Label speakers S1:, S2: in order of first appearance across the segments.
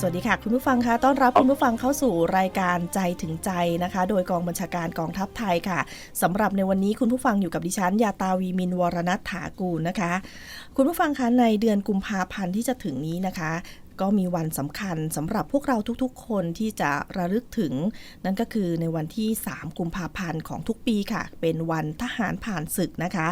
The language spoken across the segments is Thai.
S1: สวัสดีค่ะ คุณผู้ฟังคะต้อนรับคุณผู้ฟังเข้าสู่รายการใจถึงใจนะคะ โดยกองบัญชาการกองทัพไทยค่ะสำหรับในวันนี้คุณผู้ฟังอยู่กับดิฉันยาตาวีมินวรณัฐถากูลนะคะ คุณผู้ฟังคะในเดือนกุมภาพันธ์ที่จะถึงนี้นะคะ ก็มีวันสำคัญสำหรับพวกเราทุกๆ คนที่จะระลึกถึง นั่นก็คือในวันที่ 3 กุมภาพันธ์ของทุกปีค่ะ เป็นวันทหารผ่านศึกนะคะ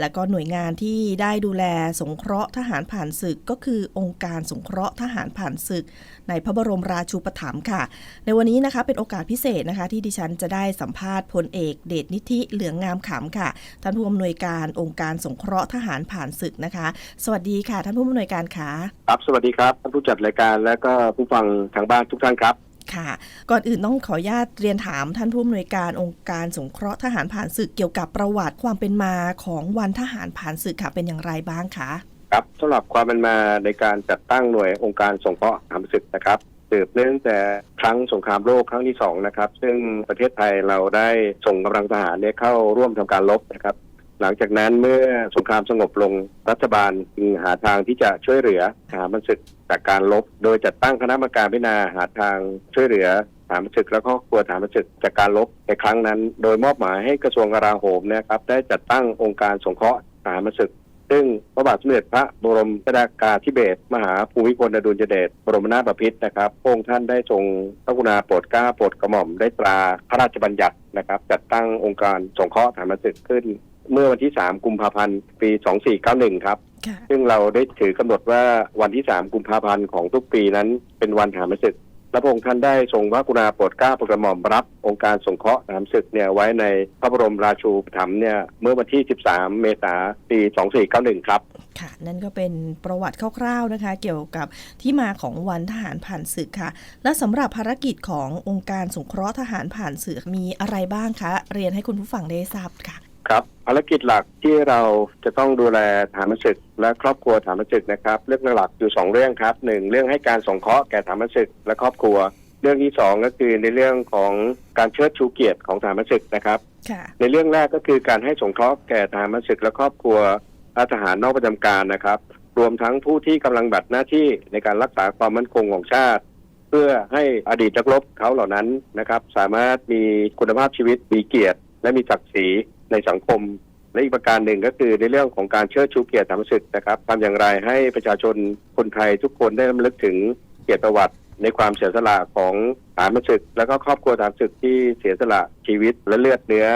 S1: และก็หน่วยงานที่ได้ดูแลสงเคราะห์ทหารผ่านศึกก็คือองค์การสงเคราะห์ทหารผ่านศึก ในพระบรมราชูปถัมภ์ค่ะ ในวันนี้นะคะเป็นโอกาสพิเศษนะคะ ที่ดิฉันจะได้สัมภาษณ์พลเอกเดชนิธิเหลืองงามขำค่ะท่านผู้อำนวยการองค์การสงเคราะห์ทหารผ่านศึกนะคะ สวัสดีค่ะ ท่านผู้อำนวยการค่ะ
S2: ครับสวัสดีครับท่านผู้จัดรายการและก็ผู้ฟังทางบ้านทุกท่านครับ
S1: ค่ะ ก่อนอื่นต้องขออนุญาตเรียนถามท่านผู้อำนวยการองค์การสงเคราะห์ทหารผ่านศึกเกี่ยวกับประวัติความเป็นมาของวันทหารผ่านศึกค่ะเป็นอย่างไรบ้างคะ
S2: ครับสำหรับความเป็นมาในการจัดตั้งหน่วยองค์การสงเคราะห์ทหารศึกนะครับสืบเนื่องแต่ครั้งสงครามโลกครั้งที่สองนะครับ ซึ่งประเทศไทยเราได้ส่งกำลังทหารเนี่ยเข้าร่วมทำการรบนะครับ หลังจากนั้นเมื่อสงครามสงบลงรัฐบาลจึงหาทางที่จะช่วยเหลือทหารศึกจากการรบโดยจัดตั้งคณะกรรมการพิจารณาหาทางช่วยเหลือทหารศึกและครอบครัวทหารศึกจากการรบในครั้งนั้น โดยมอบหมายให้กระทรวงกลาโหมเนะครับได้จัดตั้งองค์การสงเคราะห์ทหารศึก ซึ่งพระบาทสมเด็จพระบรมชนากาธิเบศรมหาภูมิพลอดุลยเดชบรมนาถบพิตรนะครับพระองค์ท่านได้ทรงพระกรุณาโปรดเกล้าโปรดกระหม่อมได้ตราพระราชบัญญัตินะครับ จัดตั้งองค์การสงเคราะห์ทหารศึกขึ้น เมื่อวันที่ 3 กุมภาพันธ์ ปี 2491 ครับ
S1: ค่ะ
S2: ซึ่งเราได้ถือกำหนดว่าวันที่ 3 กุมภาพันธ์ของทุกปีนั้นเป็นวันทหารศึกและพระองค์ท่านได้ทรงพระกรุณาโปรดเกล้าโปรดกระหม่อมรับ องค์การสงเคราะห์ทหารศึกเนี่ยไว้ในพระบรมราชูปถัมภ์เนี่ยเมื่อวันที่ 13 เมษายนปี 2491 ครับ
S1: ค่ะ นั่นก็เป็นประวัติคร่าวๆนะคะ เกี่ยวกับที่มาของวันทหารผ่านศึกค่ะ และสำหรับภารกิจขององค์การสงเคราะห์ทหารผ่านศึกมีอะไรบ้างคะ เรียนให้คุณผู้ฟังได้ทราบค่ะ
S2: ครับภารกิจหลักที่เราจะต้องดูแลฐานศึก และครอบครัวฐานศึกนะครับ เรื่องหลักอยู่สองเรื่องครับหนึ่งเรื่องให้การสงเคราะห์แก่ฐานศึกและครอบครัว เรื่องที่สองก็คือในเรื่องของการเชิดชูเกียรติของฐานศึกนะครับ
S1: ค่ะ
S2: ในเรื่องแรกก็คือการให้สงเคราะห์แก่ทหารศึกและครอบครัวและทหารนอกประจำการนะครับ รวมทั้งผู้ที่กำลังบัตรหน้าที่ในการรักษาความมั่นคงของชาติ เพื่อให้อดีตนักรบเขาเหล่านั้นนะครับ สามารถมีคุณภาพชีวิตมีเกียรติ และมีศักดิ์ศรีในสังคม และอีกประการหนึ่งก็คือในเรื่องของการเชิดชูเกียรติทหารศึกนะครับทำอย่างไรให้ประชาชนคนไทยทุกคนได้รำลึกถึงเกียรติประวัติในความเสียสละของทหารศึก และก็ครอบครัวทานศึกที่เสียสละชีวิตและเลือดเนื้อ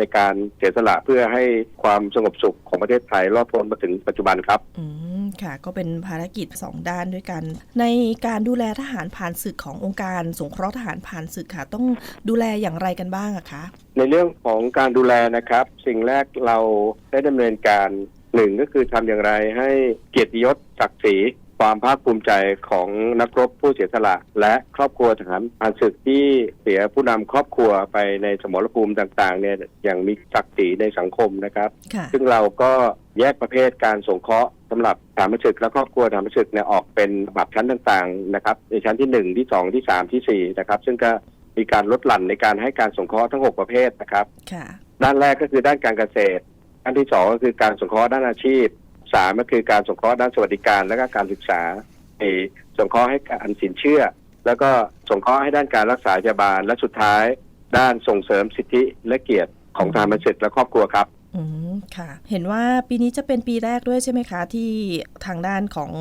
S2: ในการเสียสละเพื่อให้ความสงบสุขของประเทศไทยรอดพ้นมาถึงปัจจุบันครับ
S1: อืมค่ะ ก็เป็นภารกิจ 2 ด้านด้วยกัน ในการดูแลทหารผ่านศึกขององค์การ สงเคราะห์ทหารผ่านศึกค่ะ ต้องดูแลอย่างไรกันบ้างอะคะ
S2: ในเรื่องของการดูแลนะครับ สิ่งแรกเราได้ดำเนินการหนึ่งก็คือทำอย่างไรให้เกียรติยศศักดิ์ศรี ความภาคภูมิใจของนักรบผู้เสียสละ และครอบครัวทหารผ่านศึกที่เสียผู้นำครอบครัวไปในสมรภูมิต่างๆเนี่ยอย่างมีศักดิ์ศรีในสังคมนะครับ
S1: ค่ะ
S2: ซึ่งเราก็แยกประเภทการสงเคราะห์สำหรับฐานประศึกและครอบครัวฐานประศึกเนี่ยออกเป็นแบบชั้นต่างๆนะครับในชั้นที่หนึ่งที่สองที่สามที่สี่นะครับ ซึ่งก็มีการลดหลั่นในการให้การสงเคราะห์ทั้งหกประเภทนะครับ
S1: ค่ะ
S2: ด้านแรกก็คือด้านการเกษตรด้านที่สองก็คือการสงเคราะห์ด้านอาชีพ สามก็คือการสงเคราะห์ด้านสวัสดิการและก็การศึกษาส่งเคราะห์ให้การสินเชื่อ แล้วก็สงเคราะห์ให้ด้านการรักษาพยาบาลและสุดท้าย ด้านส่งเสริมสิทธิและเกียรติของทางประศึกและครอบครัวครับ
S1: อืมค่ะ เห็นว่าปีนี้จะเป็นปีแรกด้วยใช่ไหมคะ ที่ทางด้านของ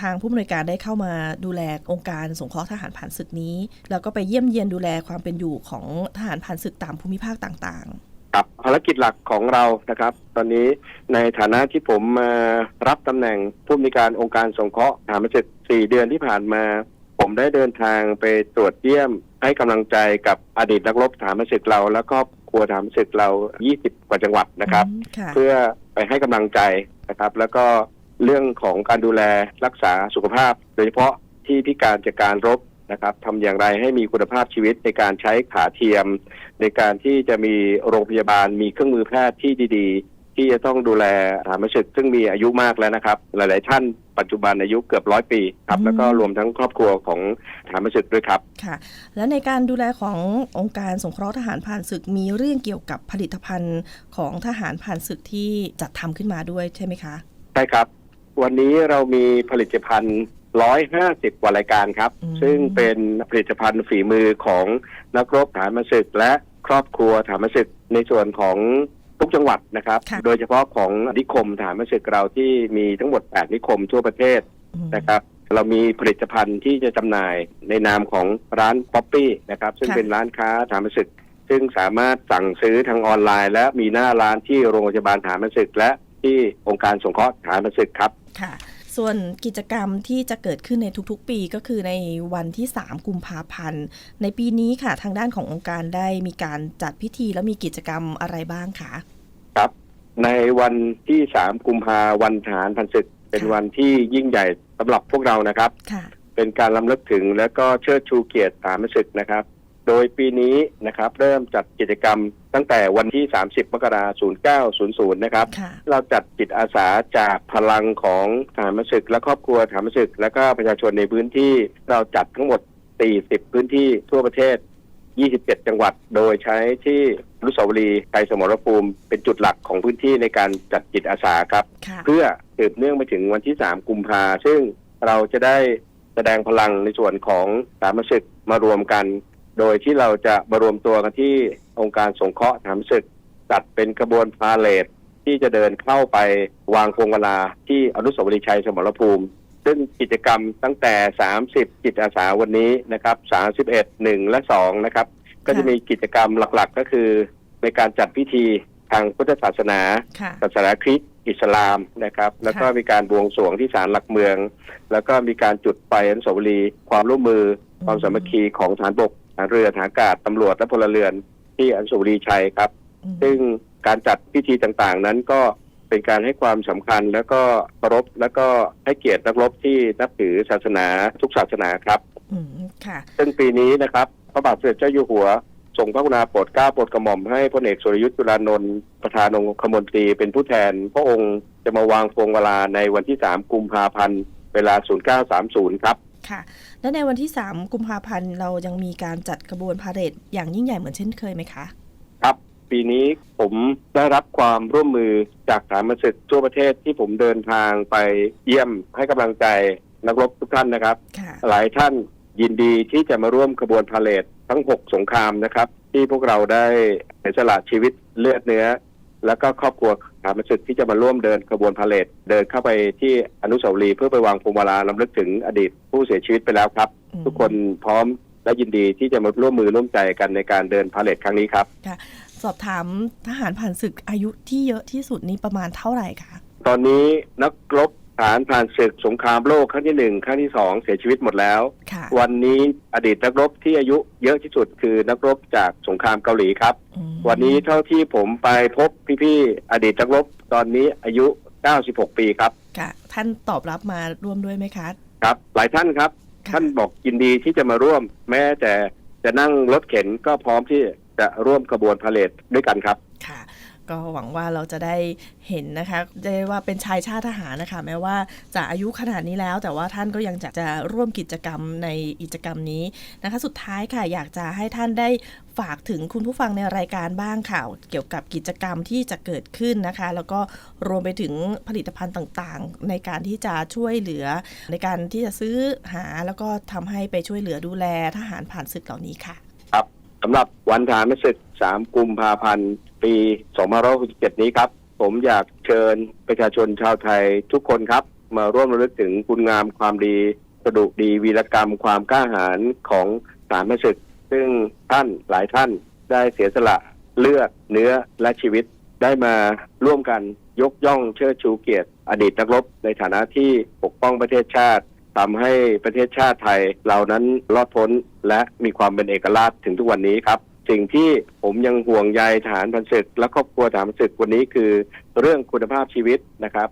S1: ทางผู้อำนวยการได้เข้ามาดูแลองค์การสงเคราะห์ทหารผ่านศึกนี้ แล้วก็ไปเยี่ยมเยียนดูแลความเป็นอยู่ของทหารผ่านศึกตามภูมิภาคต่างา
S2: รกิจหลักของเรานะครับ ตอนนี้ในฐานะที่ผมมารับตำแหน่งผู้อำนวยการองค์การสงเคราะห์ฐานประศึกสี่เดือนที่ผ่านมา ผมได้เดินทางไปตรวจเยี่ยมให้กำลังใจกับอดีตนักรบฐานประศึกเรา และครอบครัวฐานประศึกเรา 20 กว่าจังหวัด
S1: ๆ
S2: นะครับ
S1: อืมค่ะ
S2: เพื่อไปให้กำลังใจนะครับ แล้วก็เรื่องของการดูแลรักษาสุขภาพ โดยเฉพาะที่พิการจากการรบ นะครับทำอย่างไรให้มีคุณภาพชีวิตในการใช้ขาเทียม ในการที่จะมีโรงพยาบาลมีเครื่องมือแพทย์ที่ดีๆ ที่จะต้องดูแลฐานประศึกซึ่งมีอายุมากแล้วนะครับ หลาย ๆ ท่านปัจจุบันอายุเกือบร้อยปีครับ
S1: อืม
S2: แล้วก็รวมทั้งครอบครัวของฐานประศึกด้วยครับ
S1: ค่ะ และในการดูแลขององค์การสงเคราะห์ทหารผ่านศึกมีเรื่องเกี่ยวกับผลิตภัณฑ์ของทหารผ่านศึกที่จัดทำขึ้นมาด้วยใช่ไหมคะ
S2: ใช่ครับ วันนี้เรามีผลิตภัณฑ์ 150กว่ารายการครับ
S1: อืม
S2: ซึ่งเป็นผลิตภัณฑ์ฝีมือของนักรบฐานมาศึก และครอบครัวฐานมาศึกในส่วนของทุกจังหวัดนะครับ
S1: ค่ะ
S2: โดยเฉพาะของนิคมฐานมาศึกเราที่มีทั้งหมด 8 นิคมทั่วประเทศ
S1: อืม
S2: นะครับ เรามีผลิตภัณฑ์ที่จะจำหน่ายในนามของร้านป๊อปปี้นะครับ ซึ่ง
S1: ค่ะ
S2: เป็นร้านค้าฐานมาศึก ซึ่งสามารถสั่งซื้อทางออนไลน์ และมีหน้าร้านที่โรงพยาบาลฐานมาศึก และที่องค์การสงเคราะห์ฐานมาศึกครับ
S1: ค่ะ ส่วนกิจกรรมที่จะเกิดขึ้นในทุกๆ ปีก็คือในวันที่ 3 กุมภาพันธ์ ในปีนี้ค่ะ ทางด้านขององค์การได้มีการจัดพิธีแล้วมีกิจกรรมอะไรบ้างคะ
S2: ครับ ในวันที่สามกุมภาวันฐานพันศึก เป็น
S1: ค่ะ
S2: วันที่ยิ่งใหญ่สำหรับพวกเรานะครับ
S1: ค่ะ
S2: เป็นการล้ำลึกถึงและก็เชิดชูเกียรติฐานพันศึกนะครับ โดยปีนี้นะครับเริ่มจัดกิจกรรมตั้งแต่วันที่ 30 มกราคม 0900 นะครับ
S1: ค่ะ
S2: เราจัดจิตอาสาจากพลังของฐานมัศึก และครอบครัวฐานมัศึก และก็ประชาชนในพื้นที่เราจัดทั้งหมด 40 พื้นที่ทั่วประเทศ 27 จังหวัด โดยใช้ที่อนุสาวรีย์ชัยสมรภูมิ เป็นจุดหลักของพื้นที่ในการจัดจิตอาสาครับ
S1: ค่ะ
S2: เพื่อสืบเนื่องไปถึงวันที่ 3 กุมภาซึ่งเราจะได้แสดงพลังในส่วนของสามัศึกมารวมกัน โดยที่เราจะมารวมตัวกันที่องค์การสงเคราะห์สามัศึกจัดเป็นกระบวนพาเลทที่จะเดินเข้าไปวางพวงมาลาที่อนุสาวรีย์ชัยสมรภูมิ ซึ่งกิจกรรมตั้งแต่ 30 จิตอาสาวันนี้นะครับ 31 1 และ 2 นะครับ ก็จะมีกิจกรรมหลักๆ ก็คือในการจัดพิธีทางพุทธศาสนา
S1: ค่ะ
S2: ศาสนาคริสต์อิสลามนะครับ แล้วก็มีการบวงสรวงที่ศาลหลักเมือง แล้วก็มีการจุดไฟอนุสาวรีย์ความร่วมมือ
S1: อืม
S2: ความสามัคคีของฐานบก ฐานเรือฐานอากาศตำรวจและพลเรือนที่อนุสาวรีย์ชัยครับ
S1: อืม
S2: ซึ่งการจัดพิธีต่างๆ นั้นก็เป็นการให้ความสำคัญแล้วก็เคารพแล้วก็ให้เกียรตินักรบที่นับถือศาสนาทุกศาสนาครับ
S1: อืมค่ะ
S2: ซึ่งปีนี้นะครับ พระบาทสมเด็จเจ้าอยู่หัวทรงพระกรุณาโปรดเกล้าโปรดกระหม่อมให้พลเอกสุรยุทธ์จุลานนท์ประธานองคมนตรีเป็นผู้แทน พระองค์จะมาวางพวงมาลาในวันที่ 3 กุมภาพันธ์ เวลา 0930 ครับ
S1: ค่ะ และในวันที่ 3 กุมภาพันธ์เรายังมีการจัดกระบวนพาเหรดอย่างยิ่งใหญ่เหมือนเช่นเคยไหมคะ
S2: ครับ ปีนี้ผมได้รับความร่วมมือจากฐานมัศึกทั่วประเทศที่ผมเดินทางไปเยี่ยมให้กำลังใจนักรบทุกท่านนะครับ
S1: ค่ะ
S2: หลายท่านยินดีที่จะมาร่วมขบวนพาเลททั้ง 6 สงครามนะครับ ที่พวกเราได้เสียสละชีวิตเลือดเนื้อ แล้วก็ครอบครัว ฐานมัศึกที่จะมาร่วมเดินขบวนพาเลทเดินเข้าไปที่อนุสาวรีย์เพื่อไปวางพวงมาลาลำลึกถึงอดีตผู้เสียชีวิตไปแล้วครับ
S1: อืม
S2: ทุกคนพร้อมและยินดีที่จะมาร่วมมือร่วมใจกันในการเดินพาเลทครั้งนี้ครับ
S1: สอบถามทหารผ่านศึกอายุที่เยอะที่สุดนี้ประมาณเท่าไหร่คะ
S2: ตอนนี้นักรบ ฐานผ่านศึกสงครามโลกครั้งที่หนึ่งครั้งที่สองเสียชีวิตหมดแล้ว
S1: ค่ะ
S2: วันนี้อดีตนักรบที่อายุเยอะที่สุดคือนักรบจากสงครามเกาหลีครับ
S1: อืม
S2: วันนี้เท่าที่ผมไปพบพี่ๆอดีตนักรบตอนนี้อายุ 96 ปีครับ
S1: ค่ะ ท่านตอบรับมาร่วมด้วยไหมคะ
S2: ครับ หลายท่านครับ
S1: ค่ะ
S2: ท่านบอกยินดีที่จะมาร่วม แม้แต่จะนั่งรถเข็นก็พร้อมที่จะร่วมขบวนพาเลทด้วยกันครับ
S1: ค่ะ ก็หวังว่าเราจะได้เห็นนะคะได้ว่าเป็นชายชาติทหารนะคะ แม้ว่าจะอายุขนาดนี้แล้ว แต่ว่าท่านก็ยังจะจะร่วมกิจกรรมในกิจกรรมนี้นะคะ สุดท้ายค่ะ อยากจะให้ท่านได้ฝากถึงคุณผู้ฟังในรายการบ้างค่ะเกี่ยวกับกิจกรรมที่จะเกิดขึ้นนะคะ แล้วก็รวมไปถึงผลิตภัณฑ์ต่างๆ ในการที่จะช่วยเหลือ ในการที่จะซื้อหาแล้วก็ทำให้ไปช่วยเหลือดูแลทหารผ่านศึกเหล่านี้ค่ะ
S2: ครับสำหรับวันฐานมศึก 3 กุมภาพันธ์ ปี2567 นี้ครับ ผมอยากเชิญประชาชนชาวไทยทุกคนครับ มาร่วมระลึกถึงคุณงามความดีกระดูกดีวีรกรรมความกล้าหาญของฐานมศึก ซึ่งท่านหลายท่านได้เสียสละเลือดเนื้อและชีวิตได้มาร่วมกันยกย่องเชิดชูเกียรติ อดีตนักรบในฐานะที่ปกป้องประเทศชาติทำให้ประเทศชาติไทยเรานั้นรอดพ้นและมีความเป็นเอกราชถึงทุกวันนี้ครับ สิ่งที่ผมยังห่วงใยฐานพันศึก และครอบครัวฐานพันศึกวันนี้คือเรื่องคุณภาพชีวิตนะครับ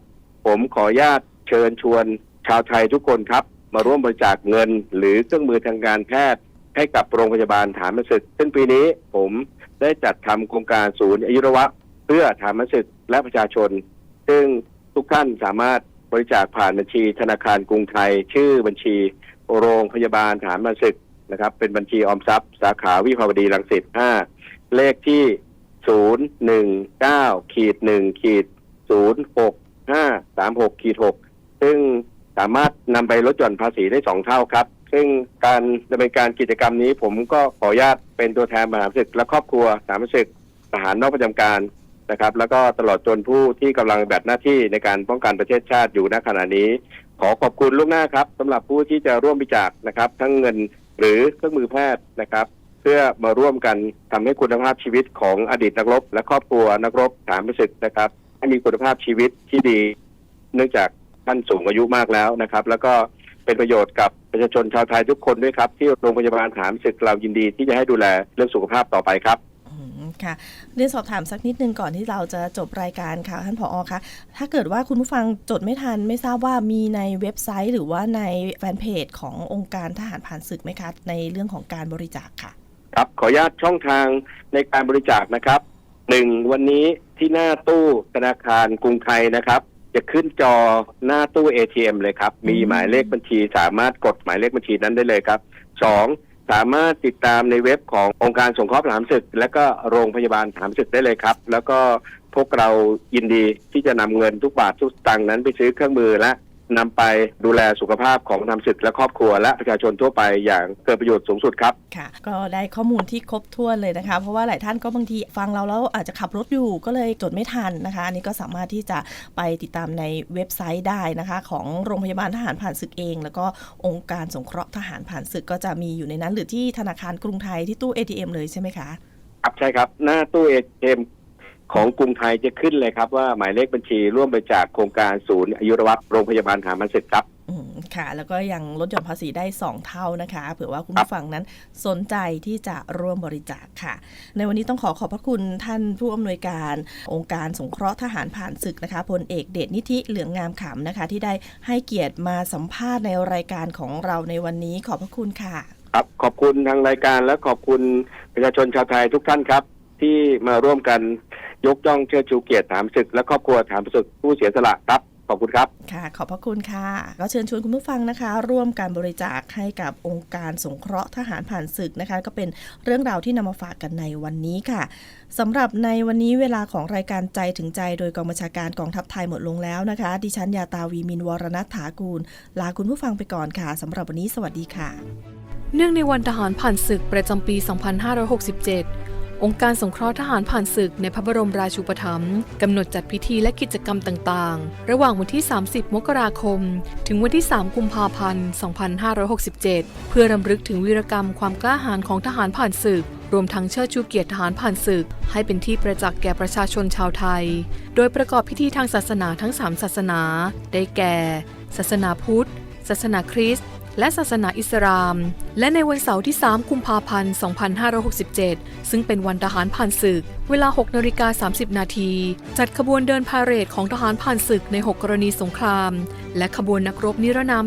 S2: ผมขออนุญาตเชิญชวนชาวไทยทุกคนครับ มาร่วมบริจาคเงิน หรือเครื่องมือทางการแพทย์ ให้กับโรงพยาบาลฐานพันศึก ซึ่งปีนี้ผมได้จัดทำโครงการศูนย์อายุรวะ เพื่อฐานพันศึกและประชาชน ซึ่งทุกท่านสามารถบริจาคผ่านบัญชีธนาคารกรุงไทย ชื่อบัญชี โรงพยาบาลฐานมันศึก นะครับ เป็นบัญชีออมทรัพย์ สาขาวิภาวดีรังสิต5เลขที่019ขีด1ขีด06536ขีด6ซึ่งสามารถนำไปลดหย่อนภาษีได้สองเท่าครับ ซึ่งการดำเนินการกิจกรรมนี้ ผมก็ขออนุญาตเป็นตัวแทนมหาศึกและครอบครัวสามศึกทหารนอกประจำการนะครับ แล้วก็ตลอดจนผู้ที่กำลังปฏิบัติหน้าที่ในการป้องกันประเทศชาติอยู่ณขณะนี้ ขอขอบคุณล่วงหน้าครับสำหรับผู้ที่จะร่วมบริจาคนะครับ ทั้งเงิน หรือเครื่องมือแพทย์นะครับ เพื่อมาร่วมกันทำให้คุณภาพชีวิตของอดีตนักรบ และครอบครัวนักรบฐานประศึนะครับให้มีคุณภาพชีวิตที่ดี เนื่องจากท่านสูงอายุมากแล้วนะครับ แล้วก็เป็นประโยชน์กับประชาชนชาวไทยทุกคนด้วยครับ ที่โรงพยาบาลฐานประศึกเรายินดีที่จะให้ดูแลเรื่องสุขภาพต่อไปครับ
S1: ค่ะเรียนสอบถามสักนิดนึงก่อนที่เราจะจบรายการค่ะท่านผอคะถ้าเกิดว่าคุณผู้ฟังจดไม่ทันไม่ทราบว่ามีในเว็บไซต์ หรือว่าในแฟนเพจขององค์การทหารผ่านศึกไหมคะในเรื่องของการบริจาคค่ะ
S2: ครับขออนุญาตช่องทางในการบริจาคนะครับหนึ่งวันนี้ที่หน้าตู้ธนาคารกรุงไทยนะครับ จะขึ้นจอหน้าตู้ ATM เลยครับ มีหมายเลขบัญชีสามารถกดหมายเลขบัญชีนั้นได้เลยครับสอง สามารถติดตามในเว็บขององค์การสงเคราะห์ทหารศึก และก็โรงพยาบาลทหารศึกได้เลยครับ แล้วก็พวกเรายินดีที่จะนำเงินทุกบาททุกสตังค์นั้นไปซื้อเครื่องมือและ นำไปดูแลสุขภาพของทหารศึกและครอบครัวและประชาชนทั่วไปอย่างเกิดประโยชน์สูงสุดครับ
S1: ค่ะก็ได้ข้อมูลที่ครบถ้วนเลยนะคะ เพราะว่าหลายท่านก็บางทีฟังเราแล้วอาจจะขับรถอยู่ก็เลยจดไม่ทันนะคะ อันนี้ก็สามารถที่จะไปติดตามในเว็บไซต์ได้นะคะ ของโรงพยาบาลทหารผ่านศึกเอง แล้วก็องค์การสงเคราะห์ทหารผ่านศึกก็จะมีอยู่ในนั้น หรือที่ธนาคารกรุงไทยที่ตู้ ATM เลยใช่ไหมคะ
S2: ครับใช่ครับ หน้าตู้เอทีเอ็ม ของกรุงไทยจะขึ้นเลยครับว่าหมายเลขบัญชีร่วมบริจาคโครงการศูนย์อายุรวัตรโรงพยาบาลฐานมันเสร็จครับ
S1: อืมค่ะ แล้วก็ยังลดหย่อนภาษีได้ 2 เท่านะคะ เผื่อว่าคุณผู้ฟังนั้นสนใจที่จะร่วมบริจาคค่ะ ในวันนี้ต้องขอขอบพระคุณท่านผู้อำนวยการองค์การสงเคราะห์ทหารผ่านศึกนะคะพลเอกเดชนิธิเหลืองงามขำนะคะ ที่ได้ให้เกียรติมาสัมภาษณ์ในรายการของเราในวันนี้ขอบพระคุณค่ะ
S2: ครับขอบคุณทางรายการและขอบคุณประชาชนชาวไทยทุกท่านครับ ที่มาร่วมกัน ยกย่องเชิดชูเกียรติฐานศึก และครอบครัวฐานศึกผู้เสียสละครับขอบคุณครับ
S1: ค่ะ ขอบพระคุณค่ะ ก็เชิญชวนคุณผู้ฟังนะคะ ร่วมการบริจาคให้กับองค์การสงเคราะห์ทหารผ่านศึกนะคะ ก็เป็นเรื่องราวที่นำมาฝากกันในวันนี้ค่ะสำหรับในวันนี้เวลาของรายการใจถึงใจ โดยกองบัญชาการกองทัพไทยหมดลงแล้วนะคะ ดิฉันยาตาวีมินวรณัฐถากูล ลาคุณผู้ฟังไปก่อนค่ะสำหรับวันนี้สวัสดีค่ะ
S3: เนื่องในวันทหารผ่านศึกประจำปี 2567 องค์การสงเคราะห์ทหารผ่านศึกในพระบรมราชูปถัมภ์กำหนดจัดพิธีและกิจกรรมต่างๆ ระหว่างวันที่ 30 มกราคม ถึงวันที่ 3 กุมภาพันธ์ 2567 เพื่อรำลึกถึงวีรกรรมความกล้าหาญของทหารผ่านศึก รวมทั้งเชิดชูเกียรติทหารผ่านศึก ให้เป็นที่ประจักษ์แก่ประชาชนชาวไทย โดยประกอบพิธีทางศาสนาทั้ง 3 ศาสนา ได้แก่ ศาสนาพุทธ ศาสนาคริสต์ และศาสนาอิสลาม และในวันเสาร์ที่ 3 กุมภาพันธ์ 2567 ซึ่งเป็นวันทหารผ่านศึก เวลา 6นาฬิกา30 นาที จัดขบวนเดินพาเหรดของทหารผ่านศึกใน 6 กรณีสงคราม และขบวนนักรบนิรนาม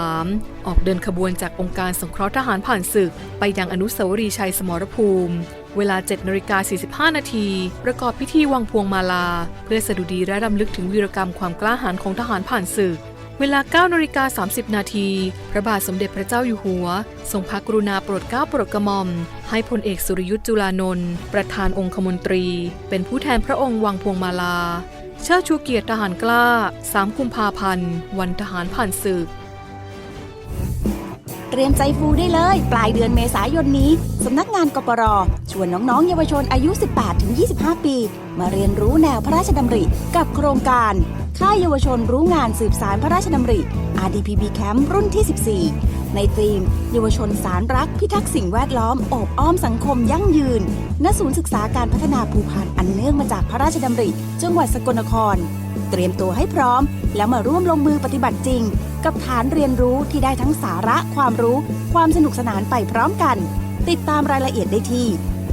S3: 333 ออกเดินขบวนจากองค์การสงเคราะห์ทหารผ่านศึก ไปยังอนุสาวรีย์ชัยสมรภูมิเวลา7นาฬิกา45 นาที ประกอบพิธีวางพวงมาลา เพื่อสดุดีและรำลึกถึงวีรกรรมความกล้าหาญของทหารผ่านศึก เวลา9นาฬิกา30 นาที พระบาทสมเด็จพระเจ้าอยู่หัว ทรงพระกรุณาโปรดเกล้าโปรดกระหม่อม ให้พลเอกสุรยุทธ์จุลานนท์ประธานองคมนตรี เป็นผู้แทนพระองค์วางพวงมาลา เชิดชูเกียรติทหารกล้า 3 กุมภาพันธ์ วันทหารผ่านศึก
S4: เตรียมใจฟูได้เลย ปลายเดือนเมษายนนี้ สำนักงานกปรชวนน้องๆ เยาวชนอายุ 18-25 ปี มาเรียนรู้แนวพระราชดำริ กับโครงการ ค่ายเยาวชนรู้งานสืบสารพระราชดำริ RDPB Camp รุ่นที่ 14 ในธีม เยาวชนสารรัก พิทักษ์สิ่งแวดล้อมอบอ้อมสังคมยั่งยืน ณ ศูนย์ศึกษาการพัฒนาภูพานอันเนื่องมาจากพระราชดำริ จังหวัดสกลนคร เตรียมตัวให้พร้อม แล้วมาร่วมลงมือปฏิบัติจริง กับฐานเรียนรู้ที่ได้ทั้งสาระความรู้ ความสนุกสนานไปพร้อมกัน ติดตามรายละเอียดได้ที่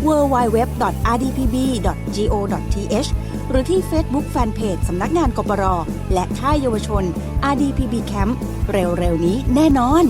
S4: www.rdpb.go.th หรือที่ Facebook Fanpage สำนักงานกปรและค่ายเยาวชน RDPB Camp เร็วๆนี้แน่นอน